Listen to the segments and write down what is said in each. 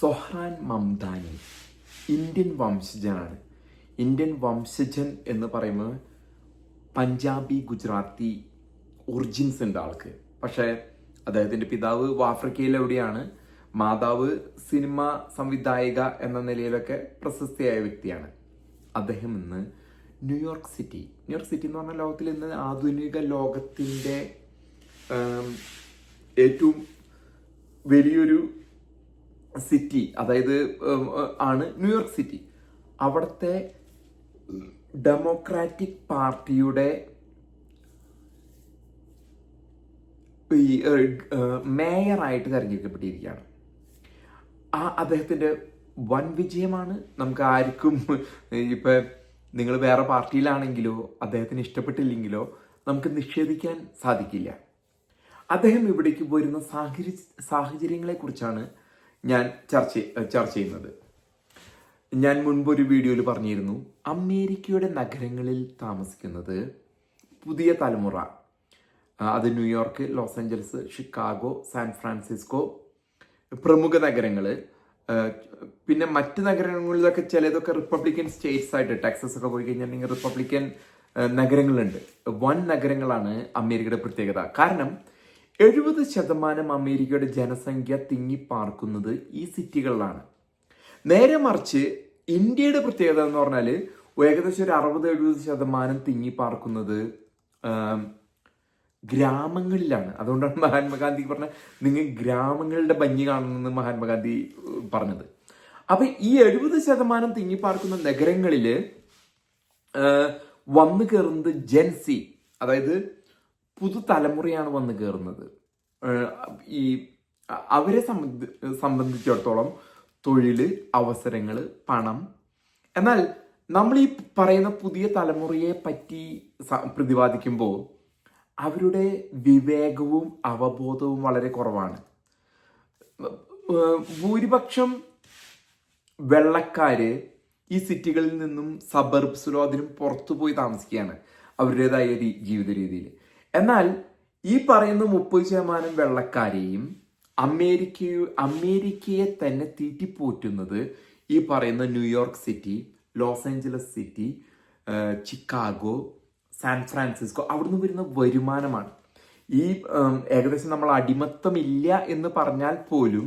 Zohran Mamdani Indian വംശജനാണ്. Indian വംശജൻ എന്ന് പറയുമ്പോൾ പഞ്ചാബി ഗുജറാത്തി ഒറിജിൻസ് ഉണ്ട് ആൾക്ക്. പക്ഷേ അദ്ദേഹത്തിന്റെ പിതാവ് ആഫ്രിക്കയിൽ എവിടെയാണ്? മാതാവ് സിനിമ സംവിധായിക എന്ന നിലയിലൊക്കെ പ്രശസ്തിയായ വ്യക്തിയാണ്. അദ്ദേഹം ഇന്ന് ന്യൂയോർക്ക് സിറ്റി ന്യൂയോർക്ക് സിറ്റി എന്ന് പറഞ്ഞാൽ ലോകത്തിൽ ഇന്ന് ആധുനിക ലോകത്തിന്റെ ഏറ്റവും വലിയൊരു സിറ്റി അതായത് ആണ് ന്യൂയോർക്ക് സിറ്റി. അവിടുത്തെ ഡെമോക്രാറ്റിക് പാർട്ടിയുടെ ഈ മേയറായിട്ട് തിരഞ്ഞെടുക്കപ്പെട്ടിരിക്കുകയാണ്. ആ അദ്ദേഹത്തിന്റെ വൻ വിജയമാണ് നമുക്ക് ആർക്കും ഇപ്പം നിങ്ങൾ വേറെ പാർട്ടിയിലാണെങ്കിലോ അദ്ദേഹത്തിന് ഇഷ്ടപ്പെട്ടില്ലെങ്കിലോ നമുക്ക് നിഷേധിക്കാൻ സാധിക്കില്ല. അദ്ദേഹം ഇവിടേക്ക് വരുന്ന സാഹചര്യ സാഹചര്യങ്ങളെക്കുറിച്ചാണ് ഞാൻ ചർച്ച ചർച്ച ചെയ്യുന്നത്. ഞാൻ മുൻപ് ഒരു വീഡിയോയിൽ പറഞ്ഞിരുന്നു അമേരിക്കയുടെ നഗരങ്ങളിൽ താമസിക്കുന്നത് പുതിയ തലമുറ. അത് New York Los Angeles Chicago San Francisco പ്രമുഖ നഗരങ്ങൾ പിന്നെ മറ്റ് നഗരങ്ങളിലൊക്കെ ചിലതൊക്കെ റിപ്പബ്ലിക്കൻ സ്റ്റേറ്റ്സ് ആയിട്ട് ടെക്സസ് ഒക്കെ പോയി കഴിഞ്ഞിട്ടുണ്ടെങ്കിൽ റിപ്പബ്ലിക്കൻ നഗരങ്ങളുണ്ട്. വൻ നഗരങ്ങളാണ് അമേരിക്കയുടെ പ്രത്യേകത. കാരണം എഴുപത് ശതമാനം അമേരിക്കയുടെ ജനസംഖ്യ തിങ്ങിപ്പാർക്കുന്നത് ഈ സിറ്റികളിലാണ്. നേരെ മറിച്ച് ഇന്ത്യയുടെ പ്രത്യേകത എന്ന് പറഞ്ഞാൽ ഏകദേശം ഒരു അറുപത് എഴുപത് ശതമാനം തിങ്ങിപ്പാർക്കുന്നത് ഗ്രാമങ്ങളിലാണ്. അതുകൊണ്ടാണ് മഹാത്മാഗാന്ധി പറഞ്ഞ നിങ്ങൾ ഗ്രാമങ്ങളുടെ ഭംഗി കാണണമെന്ന് മഹാത്മാഗാന്ധി പറഞ്ഞത്. അപ്പൊ ഈ എഴുപത് ശതമാനം തിങ്ങിപ്പാർക്കുന്ന നഗരങ്ങളിൽ വന്നു കയറുന്നത് ജെൻസി അതായത് പുതുതലമുറയാണ് വന്നു കയറുന്നത് ഈ അവരെ സംബന്ധി സംബന്ധിച്ചിടത്തോളം തൊഴിൽ അവസരങ്ങൾ പണം. എന്നാൽ നമ്മൾ ഈ പറയുന്ന പുതിയ തലമുറയെ പറ്റി പ്രതിപാദിക്കുമ്പോൾ അവരുടെ വിവേകവും അവബോധവും വളരെ കുറവാണ്. ഭൂരിപക്ഷം വെള്ളക്കാര് ഈ സിറ്റികളിൽ നിന്നും സബർബ്സിലോ അതിനും പുറത്തു പോയി താമസിക്കുകയാണ് അവരുടേതായ ജീവിത രീതിയിൽ എന്നാൽ ഈ പറയുന്ന മുപ്പത് ശതമാനം വെള്ളക്കാരെയും അമേരിക്ക അമേരിക്കയെ തന്നെ തീറ്റിപ്പോറ്റുന്നത് ഈ പറയുന്ന New York city Los Angeles city Chicago San Francisco അവിടുന്ന് വരുന്ന വരുമാനമാണ്. ഈ ഏകദേശം നമ്മൾ അടിമത്തമില്ല എന്ന് പറഞ്ഞാൽ പോലും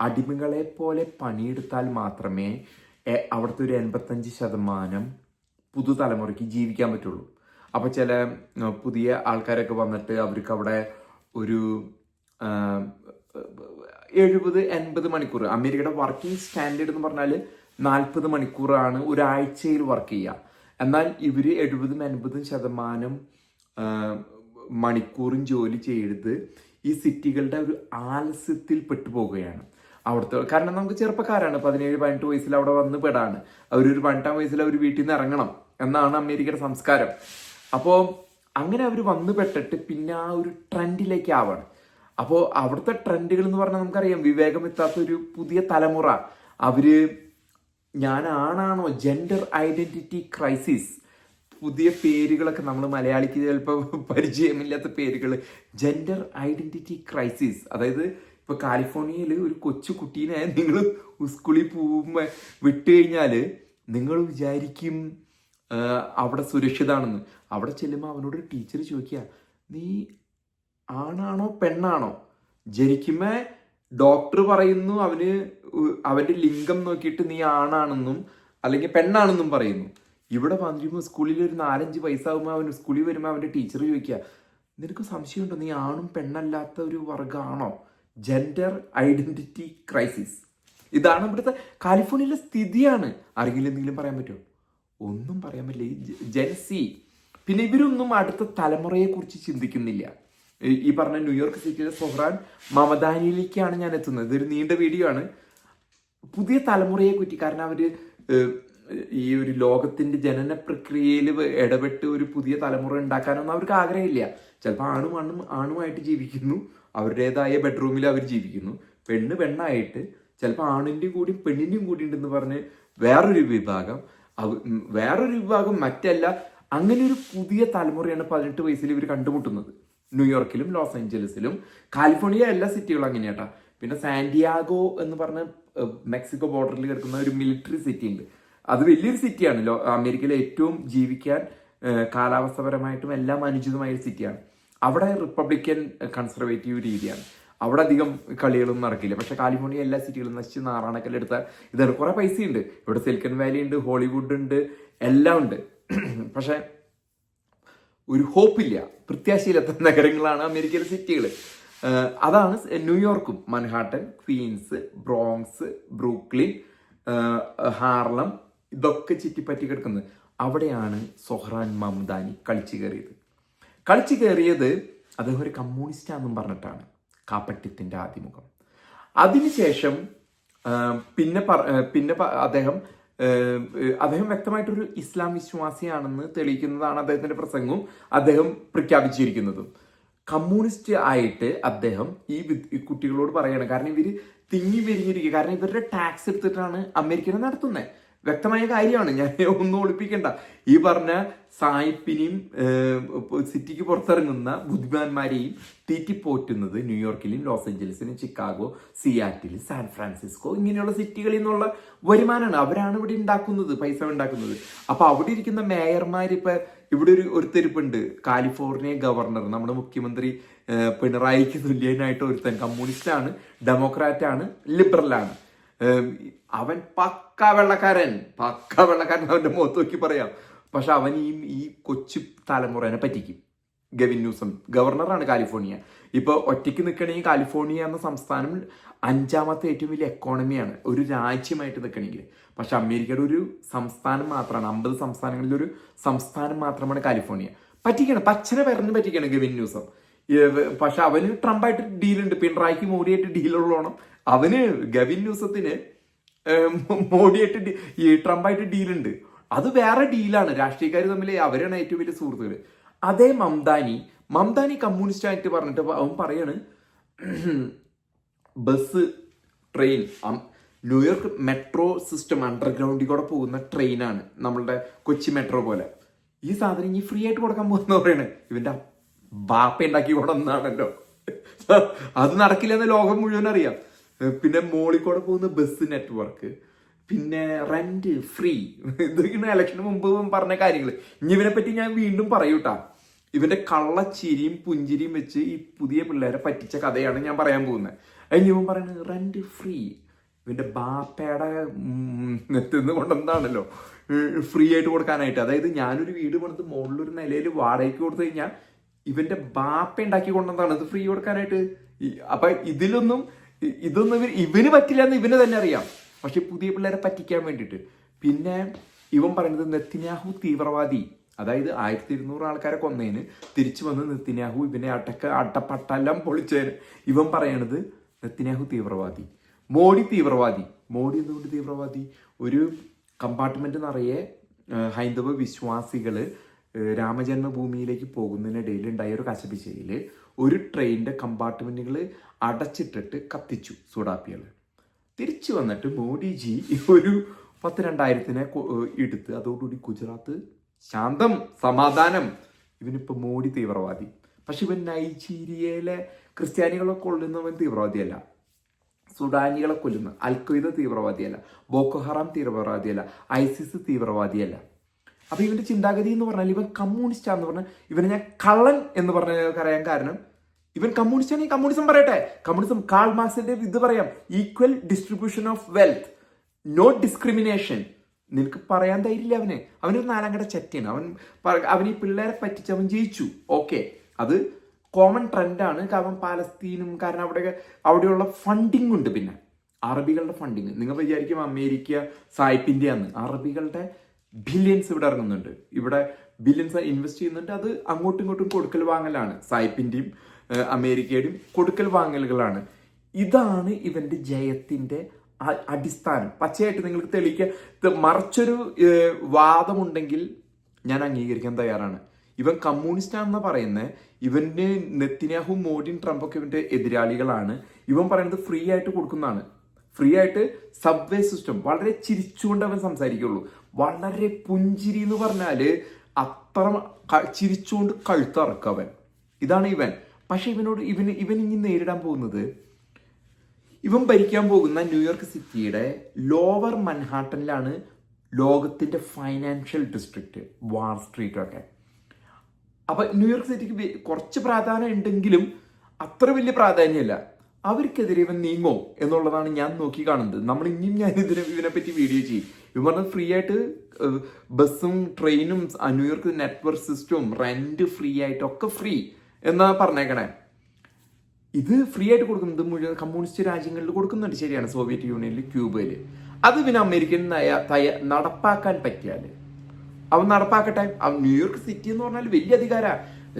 അടിമകളെ പോലെ പണിയെടുത്താൽ മാത്രമേ അവിടുത്തെ ഒരു എൺപത്തഞ്ച് ശതമാനം പുതുതലമുറയ്ക്ക് ജീവിക്കാൻ പറ്റുള്ളൂ. അപ്പോൾ ചില പുതിയ ആൾക്കാരൊക്കെ വന്നിട്ട് അവർക്ക് അവിടെ ഒരു എഴുപത് എൺപത് മണിക്കൂർ അമേരിക്കയുടെ വർക്കിംഗ് സ്റ്റാൻഡേർഡ് എന്ന് പറഞ്ഞാൽ നാൽപ്പത് മണിക്കൂറാണ് ഒരാഴ്ചയിൽ വർക്ക് ചെയ്യുക. എന്നാൽ ഇവർ എഴുപതും എൺപതും ശതമാനം മണിക്കൂറും ജോലി ചെയ്ത് ഈ സിറ്റികളുടെ ഒരു ആലസ്യത്തിൽ പെട്ടുപോകുകയാണ്. അവിടുത്തെ കാരണം നമുക്ക് ചെറുപ്പക്കാരാണ് പതിനേഴ് പതിനെട്ട് വയസ്സിൽ അവിടെ വന്ന് പെടാണ്. അവരൊരു പതിനെട്ടാം വയസ്സിൽ അവർ വീട്ടിൽ നിന്ന് ഇറങ്ങണം എന്നാണ് അമേരിക്കയുടെ സംസ്കാരം. അപ്പോൾ അങ്ങനെ അവർ വന്നു പെട്ടിട്ട് പിന്നെ ആ ഒരു ട്രെൻഡിലേക്ക് ആവാണ്. അപ്പോൾ അവിടുത്തെ ട്രെൻഡുകൾ എന്ന് പറഞ്ഞാൽ നമുക്കറിയാം വിവേകമെത്താത്ത ഒരു പുതിയ തലമുറ. അവർ ഞാൻ ആണാണോ ജെൻഡർ ഐഡന്റിറ്റി ക്രൈസിസ് പുതിയ പേരുകളൊക്കെ നമ്മൾ മലയാളിക്ക് ചിലപ്പോൾ പരിചയമില്ലാത്ത പേരുകൾ ജെൻഡർ ഐഡന്റിറ്റി ക്രൈസിസ് അതായത് ഇപ്പൊ കാലിഫോർണിയയിൽ ഒരു കൊച്ചു കുട്ടീനെ നിങ്ങൾ സ്കൂളിൽ പോകുമ്പോൾ വിട്ട് കഴിഞ്ഞാൽ നിങ്ങൾ വിചാരിക്കും അവിടെ സുരക്ഷിതാണെന്ന്. അവിടെ ചെല്ലുമ്പോൾ അവനോട് ടീച്ചർ ചോദിക്കുക നീ ആണാണോ പെണ്ണാണോ? ജനിക്കുമ്പോൾ ഡോക്ടർ പറയുന്നു അവന് അവന്റെ ലിംഗം നോക്കിയിട്ട് നീ ആണാണെന്നും അല്ലെങ്കിൽ പെണ്ണാണെന്നും പറയുന്നു. ഇവിടെ വന്നിരുമ്പോൾ സ്കൂളിൽ ഒരു നാലഞ്ച് വയസ്സാകുമ്പോൾ അവൻ സ്കൂളിൽ വരുമ്പോൾ അവന്റെ ടീച്ചർ ചോദിക്കുക നിനക്ക് സംശയമുണ്ടോ? നീ ആണും പെണ്ണല്ലാത്ത ഒരു വർഗമാണോ ജെൻഡർ ഐഡന്റിറ്റി ക്രൈസിസ് ഇതാണ് ഇവിടുത്തെ കാലിഫോർണിയയിലെ സ്ഥിതിയാണ്. ആരെങ്കിലും എന്തെങ്കിലും പറയാൻ പറ്റുമോ? ഒന്നും പറയാൻ പറ്റില്ല. ഈ ജെൻസി പിന്നെ ഇവരൊന്നും അടുത്ത തലമുറയെ കുറിച്ച് ചിന്തിക്കുന്നില്ല. ഈ- പറഞ്ഞ ന്യൂയോർക്ക് സിറ്റിയിലെ സൊഹ്റാൻ മമദാനിയിലേക്കാണ് ഞാൻ എത്തുന്നത്. ഇതൊരു നീണ്ട വീഡിയോ ആണ്. പുതിയ തലമുറയെ കുറ്റി കാരണം അവർ ഈ ഒരു ലോകത്തിന്റെ ജനന പ്രക്രിയയിൽ ഇടപെട്ട് ഒരു പുതിയ തലമുറ ഉണ്ടാക്കാനൊന്നും അവർക്ക് ആഗ്രഹമില്ല. ചിലപ്പോൾ ആണും ആണും ആണുമായിട്ട് ജീവിക്കുന്നു. അവരുടേതായ ബെഡ്റൂമിൽ അവർ ജീവിക്കുന്നു. പെണ്ണ് പെണ്ണായിട്ട് ചിലപ്പോൾ ആണിന്റെയും കൂടി പെണ്ണിന്റെയും കൂടി ഉണ്ടെന്ന് പറഞ്ഞ് വേറൊരു വിഭാഗം വേറൊരു വിഭാഗം മറ്റല്ല അങ്ങനെ ഒരു പുതിയ തലമുറയാണ് പതിനെട്ട് വയസ്സിൽ ഇവർ കണ്ടുമുട്ടുന്നത്. ന്യൂയോർക്കിലും ലോസ് ഏഞ്ചലസിലും. കാലിഫോർണിയ എല്ലാ സിറ്റികളും അങ്ങനെയാട്ടാ. പിന്നെ സാന്റിയാഗോ എന്ന് പറഞ്ഞ മെക്സിക്കോ ബോർഡറിൽ കിടക്കുന്ന ഒരു മിലിറ്ററി സിറ്റി ഉണ്ട്. അത് വലിയൊരു സിറ്റിയാണ് ലോ അമേരിക്കയിലെ ഏറ്റവും ജീവിക്കാൻ കാലാവസ്ഥപരമായിട്ടും എല്ലാം അനുചിതമായ സിറ്റിയാണ് അവിടെ റിപ്പബ്ലിക്കൻ കൺസർവേറ്റീവ് രീതിയാണ്. അവിടെ അധികം കളികളൊന്നും നടക്കില്ല. പക്ഷെ കാലിഫോർണിയ എല്ലാ സിറ്റികളും നശിച്ച് നാറാണക്കല്ല എടുത്താൽ ഇതാണ് കുറെ പൈസയുണ്ട്. ഇവിടെ സിലിക്കൺ വാലി ഉണ്ട് ഹോളിവുഡ് ഉണ്ട് എല്ലാം ഉണ്ട്. പക്ഷെ ഒരു ഹോപ്പില്ല പ്രത്യാശയില്ലാത്ത നഗരങ്ങളാണ് അമേരിക്കയിലെ സിറ്റികൾ അതാണ് ന്യൂയോർക്കും. Manhattan Queens Bronx Brooklyn Harlem ഇതൊക്കെ ചുറ്റിപ്പറ്റി കിടക്കുന്നത്. അവിടെയാണ് സൊഹ്റാൻ മംദാനി കളിച്ചു കയറിയത്. കളിച്ചു കയറിയത് അദ്ദേഹം ഒരു കമ്മ്യൂണിസ്റ്റാന്നും പറഞ്ഞിട്ടാണ്. കാപ്പറ്റ്യത്തിന്റെ ആദിമുഖം. അതിനുശേഷം പിന്നെ പിന്നെ അദ്ദേഹം അദ്ദേഹം വ്യക്തമായിട്ടൊരു ഇസ്ലാം വിശ്വാസിയാണെന്ന് തെളിയിക്കുന്നതാണ് അദ്ദേഹത്തിന്റെ പ്രസംഗവും അദ്ദേഹം പ്രഖ്യാപിച്ചിരിക്കുന്നതും. കമ്മ്യൂണിസ്റ്റ് ആയിട്ട് അദ്ദേഹം ഈ കുട്ടികളോട് പറയണം. കാരണം ഇവർ തിങ്ങി വരിഞ്ഞിരിക്കുക കാരണം ഇവരുടെ ടാക്സ് എടുത്തിട്ടാണ് അമേരിക്കനെ നടത്തുന്നത് വ്യക്തമായ കാര്യമാണ്. ഞാൻ ഒന്നും ഒളിപ്പിക്കണ്ട. ഈ പറഞ്ഞ സായിപ്പിനെയും സിറ്റിക്ക് പുറത്തിറങ്ങുന്ന ബുദ്ധിമാന്മാരെയും തീറ്റിപ്പോറ്റുന്നത് ന്യൂയോർക്കിലും ലോസ് ഏഞ്ചലസിലും ചിക്കാഗോ സിയാറ്റിൽ സാൻ ഫ്രാൻസിസ്കോ ഇങ്ങനെയുള്ള സിറ്റികളിൽ നിന്നുള്ള വരുമാനമാണ് അവരാണ് ഇവിടെ ഉണ്ടാക്കുന്നത് പൈസ ഉണ്ടാക്കുന്നത്. അപ്പോൾ അവിടെ ഇരിക്കുന്ന മേയർമാർ ഇപ്പൊ ഇവിടെ ഒരു ഒരുത്തരിപ്പുണ്ട് കാലിഫോർണിയ ഗവർണർ നമ്മുടെ മുഖ്യമന്ത്രി പിണറായിക്ക് തുല്യനായിട്ട് ഒരുത്തൻ കമ്മ്യൂണിസ്റ്റാണ് ഡെമോക്രാറ്റാണ് ലിബറലാണ്. അവൻ പക്ക വെള്ളക്കാരൻ. പക്ക വെള്ളക്കാരൻ അവന്റെ മുഖത്ത് നോക്കി പറയാം. പക്ഷെ അവൻ ഈ ഈ കൊച്ചു തലമുറനെ പറ്റിക്കും. Gavin Newsom ഗവർണറാണ് California. ഇപ്പൊ ഒറ്റയ്ക്ക് നിൽക്കണമെങ്കിൽ കാലിഫോർണിയ എന്ന സംസ്ഥാനം അഞ്ചാമത്തെ ഏറ്റവും വലിയ എക്കോണമിയാണ് ഒരു രാജ്യമായിട്ട് നിൽക്കണമെങ്കിൽ പക്ഷെ അമേരിക്കയുടെ ഒരു സംസ്ഥാനം മാത്രമാണ് അമ്പത് സംസ്ഥാനങ്ങളിൽ ഒരു സംസ്ഥാനം മാത്രമാണ് കാലിഫോർണിയ. പറ്റിക്കണം പച്ചനെ പറഞ്ഞ് പറ്റിക്കണം ഗവിൻ ന്യൂസം. പക്ഷെ അവന് ട്രംപായിട്ട് ഡീലുണ്ട് പിണറായിക്ക് മോഡിയായിട്ട് ഡീലുള്ളോണം അവന് ഗവിൻ ന്യൂസത്തിന് മോഡിയായിട്ട് ഈ ട്രംപായിട്ട് ഡീലുണ്ട്. അത് വേറെ ഡീലാണ്. രാഷ്ട്രീയക്കാർ തമ്മിൽ അവരാണ് ഏറ്റവും വലിയ സുഹൃത്തുക്കൾ അതേ മംദാനി മംദാനി കമ്മ്യൂണിസ്റ്റ് ആയിട്ട് പറഞ്ഞിട്ട് അവൻ പറയാണ് bus train New York metro system അണ്ടർഗ്രൗണ്ടിൽ കൂടെ പോകുന്ന ട്രെയിനാണ് നമ്മളുടെ കൊച്ചി മെട്രോ പോലെ. ഈ സാധനം ഇനി ഫ്രീ ആയിട്ട് കൊടുക്കാൻ പോകുന്ന പറയണേ. ഇവന്റെ ബാപ്പ ഉണ്ടാക്കി കൊണ്ടെന്നാണല്ലോ അത് നടക്കില്ലെന്ന് ലോകം മുഴുവൻ അറിയാം. പിന്നെ മോളിൽ കൂടെ പോകുന്ന ബസ് നെറ്റ്വർക്ക് പിന്നെ റെന്റ് ഫ്രീ ഇതൊക്കെയാണ് ഇലക്ഷന് മുമ്പ് പറഞ്ഞ കാര്യങ്ങൾ ഇനി ഇവനെ പറ്റി ഞാൻ വീണ്ടും പറയൂട്ടാ. ഇവന്റെ കള്ളച്ചിരിയും പുഞ്ചിരിയും വെച്ച് ഈ പുതിയ പിള്ളേരെ പറ്റിച്ച കഥയാണ് ഞാൻ പറയാൻ പോകുന്നത് അതിന് ഇവൻ പറയുന്നത് റെന്റ് ഫ്രീ ഇവന്റെ ബാപ്പയുടെ നെത്തുനിന്ന് കൊണ്ടെന്താണല്ലോ ഫ്രീ ആയിട്ട് കൊടുക്കാനായിട്ട്. അതായത് ഞാനൊരു വീട് പണിത് മുകളിലൊരു നിലയിൽ വാടകയ്ക്ക് കൊടുത്തു കഴിഞ്ഞാൽ ഇവന്റെ ബാപ്പ ഉണ്ടാക്കി കൊണ്ടെന്താണ് ഇത് ഫ്രീ കൊടുക്കാനായിട്ട്. അപ്പൊ ഇതിലൊന്നും ഇതൊന്നും ഇവർ ഇവന് പറ്റില്ല എന്ന് ഇവന് തന്നെ അറിയാം. പക്ഷെ പുതിയ പിള്ളേരെ പറ്റിക്കാൻ വേണ്ടിയിട്ട്. പിന്നെ ഇവൻ പറയുന്നത് നെത്തിനാഹു തീവ്രവാദി. അതായത് ആയിരത്തി ഇരുന്നൂറ് ആൾക്കാരെ കൊന്നതിന് തിരിച്ചു വന്ന് നെത്തിനാഹു ഇവനെ അടക്ക അട്ടപ്പട്ടെല്ലാം പൊളിച്ചതിന്. ഇവൻ പറയണത് നെത്തിനാഹു തീവ്രവാദി. മോഡി തീവ്രവാദി. മോഡി എന്തുകൊണ്ട് തീവ്രവാദി? ഒരു കമ്പാർട്ട്മെന്റ് നിറയെ ഹൈന്ദവ വിശ്വാസികൾ ഏ, രാമജന്മഭൂമിയിലേക്ക് പോകുന്നതിനിടയിൽ ഉണ്ടായ ഒരു കശപിശയിൽ ഒരു ട്രെയിനിന്റെ കമ്പാർട്ട്മെന്റുകൾ അടച്ചിട്ടിട്ട് കത്തിച്ചു സൂഡാപ്പികൾ തിരിച്ചു വന്നിട്ട് മോഡിജി ഒരു പത്ത് രണ്ടായിരത്തിനെ എടുത്ത് അതോടുകൂടി ഗുജറാത്ത് ശാന്തം സമാധാനം. ഇവനിപ്പോൾ മോഡി തീവ്രവാദി. പക്ഷെ ഇവൻ നൈജീരിയയിലെ ക്രിസ്ത്യാനികളെ കൊള്ളുന്നവൻ തീവ്രവാദിയല്ല. സുഡാനികളെ കൊല്ലുന്ന അൽഖ്വയ്ദ തീവ്രവാദിയല്ല. ബോക്കോഹറാം തീവ്രവാദിയല്ല. ഐസിസ് തീവ്രവാദിയല്ല. അപ്പൊ ഇവന്റെ ചിന്താഗതി എന്ന് പറഞ്ഞാൽ ഇവൻ കമ്മ്യൂണിസ്റ്റ് ആണെന്ന് പറഞ്ഞാൽ ഇവനെ ഞാൻ കള്ളൻ എന്ന് പറഞ്ഞ അറിയാൻ കാരണം ഇവൻ കമ്മ്യൂണിസ്റ്റ് ആണെങ്കിൽ കമ്മ്യൂണിസം പറയട്ടെ. കമ്മ്യൂണിസം കാൾ മാർക്സിന്റെ ഇത് പറയാം. Equal distribution of wealth no discrimination നിനക്ക് പറയാൻ ധൈര്യമില്ല അവനെ. അവനൊരു നാലാം കട ചെറ്റയാണ്. അവൻ അവൻ ഈ പിള്ളേരെ പറ്റിച്ച് അവൻ ജയിച്ചു. ഓക്കെ അത് കോമൺ ട്രെൻഡാണ് കാരണം പാലസ്തീനും കാരണം അവിടെ അവിടെയുള്ള ഫണ്ടിങ് ഉണ്ട് പിന്നെ. അറബികളുടെ ഫണ്ടിങ് നിങ്ങൾ വിചാരിക്കും അമേരിക്ക സായിപ്പിന്റെ ആണ്. അറബികളുടെ ബില്യൻസ് ഇവിടെ ഇറങ്ങുന്നുണ്ട്. ഇവിടെ ബില്യൻസ് ഇൻവെസ്റ്റ് ചെയ്യുന്നുണ്ട്. അത് അങ്ങോട്ടും ഇങ്ങോട്ടും കൊടുക്കൽ വാങ്ങലാണ്. സായിപ്പിന്റെയും അമേരിക്കയുടെയും കൊടുക്കൽ വാങ്ങലുകളാണ്. ഇതാണ് ഇവന്റെ ജയത്തിന്റെ അടിസ്ഥാനം. പച്ചയായിട്ട് നിങ്ങൾക്ക് തെളിയിക്കുക മറിച്ചൊരു വാദമുണ്ടെങ്കിൽ ഞാൻ അംഗീകരിക്കാൻ തയ്യാറാണ്. ഇവൻ കമ്മ്യൂണിസ്റ്റ് ആണെന്ന് പറയുന്നത് ഇവന്റെ നെത്തിനാഹു മോഡിയും ട്രംപൊക്കെ ഇവന്റെ എതിരാളികളാണ്. ഇവൻ പറയുന്നത് ഫ്രീ ആയിട്ട് കൊടുക്കുന്നതാണ്. ഫ്രീ ആയിട്ട് സബ്വേ സിസ്റ്റം. വളരെ ചിരിച്ചുകൊണ്ട് അവൻ സംസാരിക്കുള്ളൂ. വളരെ പുഞ്ചിരി എന്ന് പറഞ്ഞാൽ അത്ര ചിരിച്ചുകൊണ്ട് കഴുത്തറക്കും അവൻ. ഇതാണ് ഇവൻ. പക്ഷെ ഇവനോട് ഇവന് ഇവൻ ഇനി നേരിടാൻ പോകുന്നത് ഇവൻ ഭരിക്കാൻ പോകുന്ന ന്യൂയോർക്ക് സിറ്റിയുടെ ലോവർ മൻഹാട്ടനിലാണ് ലോകത്തിന്റെ ഫൈനാൻഷ്യൽ ഡിസ്ട്രിക്റ്റ് വാൾ സ്ട്രീറ്റ് ഒക്കെ അപ്പൊ ന്യൂയോർക്ക് സിറ്റിക്ക് കുറച്ച് പ്രാധാന്യം ഉണ്ടെങ്കിലും അത്ര വലിയ പ്രാധാന്യമില്ല. അവർക്കെതിരെ ഇവൻ നീങ്ങോ എന്നുള്ളതാണ് ഞാൻ നോക്കി കാണുന്നത്. നമ്മൾ ഇനിയും ഞാൻ ഇതിനെ ഇതിനെ പറ്റി വീഡിയോ ചെയ്യും. ഇവൻ പറഞ്ഞത് ഫ്രീ ആയിട്ട് ബസ്സും ട്രെയിനും ന്യൂയോർക്ക് നെറ്റ്വർക്ക് സിസ്റ്റവും റെന്റ് ഫ്രീ ആയിട്ടൊക്കെ ഫ്രീ എന്നാ പറഞ്ഞേക്കണേ. ഇത് ഫ്രീ ആയിട്ട് കൊടുക്കുന്നത് മുഴുവൻ കമ്മ്യൂണിസ്റ്റ് രാജ്യങ്ങളിൽ കൊടുക്കുന്നുണ്ട്. ശരിയാണ് സോവിയറ്റ് യൂണിയനിൽ ക്യൂബയിൽ. അത് പിന്നെ അമേരിക്കൻ തയ നടപ്പാക്കാൻ പറ്റിയാൽ അവൻ നടപ്പാക്കട്ടെ. ന്യൂയോർക്ക് സിറ്റി എന്ന് പറഞ്ഞാൽ വലിയ അധികാര.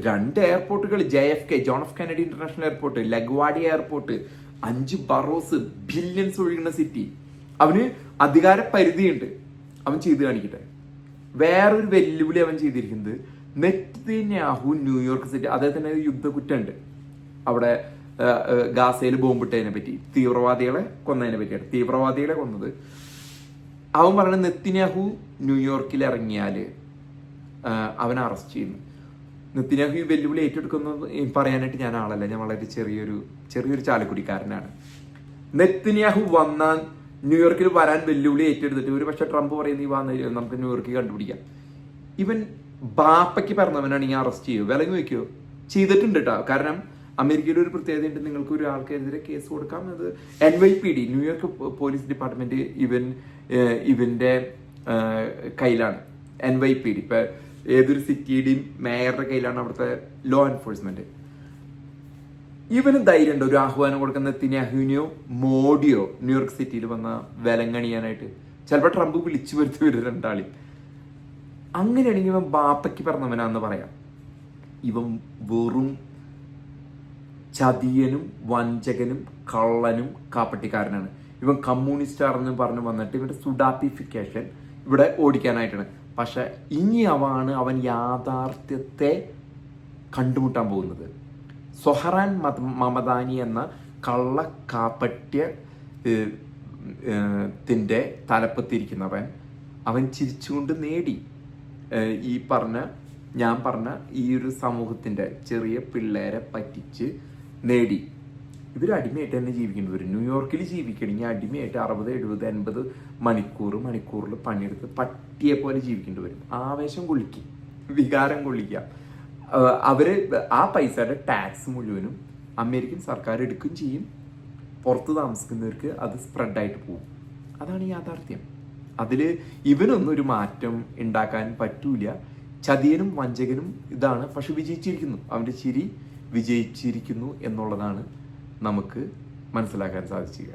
രണ്ട് എയർപോർട്ടുകൾ J F K John of Kennedy international airport LaGuardia airport അഞ്ച് ബറോസ് ബില്യൻസ് ഒഴുകുന്ന സിറ്റി അവന് അധികാര പരിധിയുണ്ട്. അവൻ ചെയ്ത് കാണിക്കട്ടെ. വേറൊരു വെല്ലുവിളി അവൻ ചെയ്തിരിക്കുന്നത് നെറ്റ്യാഹു ന്യൂയോർക്ക് സിറ്റി അദ്ദേഹത്തിന് യുദ്ധക്കുറ്റമുണ്ട്. അവിടെ ഗാസയിൽ ബോംബിട്ടതിനെ പറ്റി. തീവ്രവാദികളെ കൊന്നതിനെ പറ്റിയാണ്. തീവ്രവാദികളെ കൊന്നത്. അവൻ പറയുന്നത് നെത്തിനാഹു ന്യൂയോർക്കിൽ ഇറങ്ങിയാൽ അവനെ അറസ്റ്റ് ചെയ്യുന്നു. നെത്തിനാഹു ഈ വെല്ലുവിളി ഏറ്റെടുക്കുന്നത് പറയാനായിട്ട് ഞാൻ ആളല്ല. ഞാൻ വളരെ ചെറിയൊരു ചെറിയൊരു ചാലക്കുടിക്കാരനാണ്. നെത്തിനാഹു വന്നാൽ ന്യൂയോർക്കിൽ വരാൻ വെല്ലുവിളി ഏറ്റെടുത്തിട്ട് ഒരു പക്ഷെ ട്രംപ് പറയുന്ന ഈ വന്നു നമുക്ക് ന്യൂയോർക്കിൽ കണ്ടുപിടിക്കാം. ഇവൻ ബാപ്പയ്ക്ക് പറഞ്ഞവനാണെങ്കിൽ അറസ്റ്റ് ചെയ്യുമോ വിലങ്ങ് വെക്കുമോ ചെയ്തിട്ടുണ്ട് കേട്ടോ കാരണം അമേരിക്കയിൽ ഒരു പ്രത്യേകതയുണ്ട്. നിങ്ങൾക്ക് ഒരാൾക്കെതിരെ കേസ് കൊടുക്കാം അത് N Y P D New York police department ഇവൻ ഇവന്റെ കയ്യിലാണ്. എൻ വൈ പി ഡി ഇപ്പൊ ഏതൊരു സിറ്റിയുടെയും മേയറുടെ കയ്യിലാണ് അവിടുത്തെ ലോ എൻഫോഴ്സ്മെന്റ് ഇവന് ധൈര്യമുണ്ട്. ഒരു ആഹ്വാനം കൊടുക്കുന്ന തിനാഹുവിനെയോ മോഡിയോ ന്യൂയോർക്ക് സിറ്റിയിൽ വന്ന വിലങ്ങണിയാനായിട്ട്. ചിലപ്പോൾ ട്രംപ് വിളിച്ചു വരുത്തി വരും രണ്ടാളി അങ്ങനെയാണെങ്കിൽ ഇവൻ ബാപ്പയ്ക്ക് പറഞ്ഞവനാന്ന് പറയാം. ഇവൻ വെറും ചതിയനും വഞ്ചകനും കള്ളനും കാപ്പട്ടിക്കാരനാണ്. ഇവൻ കമ്മ്യൂണിസ്റ്റ് ആണെന്ന് പറഞ്ഞു വന്നിട്ട് ഇവന്റെ സുഡാപ്പിഫിക്കേഷൻ ഇവിടെ ഓടിക്കാനായിട്ടാണ്. പക്ഷെ ഇനി അവാണ് അവൻ യാഥാർത്ഥ്യത്തെ കണ്ടുമുട്ടാൻ പോകുന്നത്. സൊഹറാൻ മമദാനി എന്ന കള്ള ഏഹ്, തലപ്പത്തിരിക്കുന്നവൻ അവൻ ചിരിച്ചുകൊണ്ട് നേടി. ഈ പറഞ്ഞ ഞാൻ പറഞ്ഞ ഈ ഒരു സമൂഹത്തിന്റെ ചെറിയ പിള്ളേരെ പറ്റിച്ച് നേടി. ഇവർ അടിമയായിട്ട് തന്നെ ജീവിക്കുന്നത് ഒരു ന്യൂയോർക്കിൽ ജീവിക്കണമെങ്കിൽ അടിമയായിട്ട് അറുപത് എഴുപത് എൺപത് മണിക്കൂർ മണിക്കൂറിൽ പണിയെടുത്ത് പട്ടിയെ പോലെ ജീവിക്കേണ്ടി വരും. ആവേശം കൊള്ളിക്കും. വികാരം കൊള്ളിക്കുക. അവർ ആ പൈസയുടെ ടാക്സ് മുഴുവനും അമേരിക്കൻ സർക്കാർ എടുക്കുകയും ചെയ്യും. പുറത്ത് താമസിക്കുന്നവർക്ക് അത് സ്പ്രെഡായിട്ട് പോകും. അതാണ് യാഥാർത്ഥ്യം. അതിൽ ഇവനൊന്നും ഒരു മാറ്റം ഉണ്ടാക്കാൻ പറ്റൂല. ചതിയനും വഞ്ചകനും ഇതാണ്. പക്ഷെ വിജയിച്ചിരിക്കുന്നു. അവന്റെ ചിരി വിജയിച്ചിരിക്കുന്നു എന്നുള്ളതാണ് നമുക്ക് മനസ്സിലാക്കാൻ സാധിക്കുക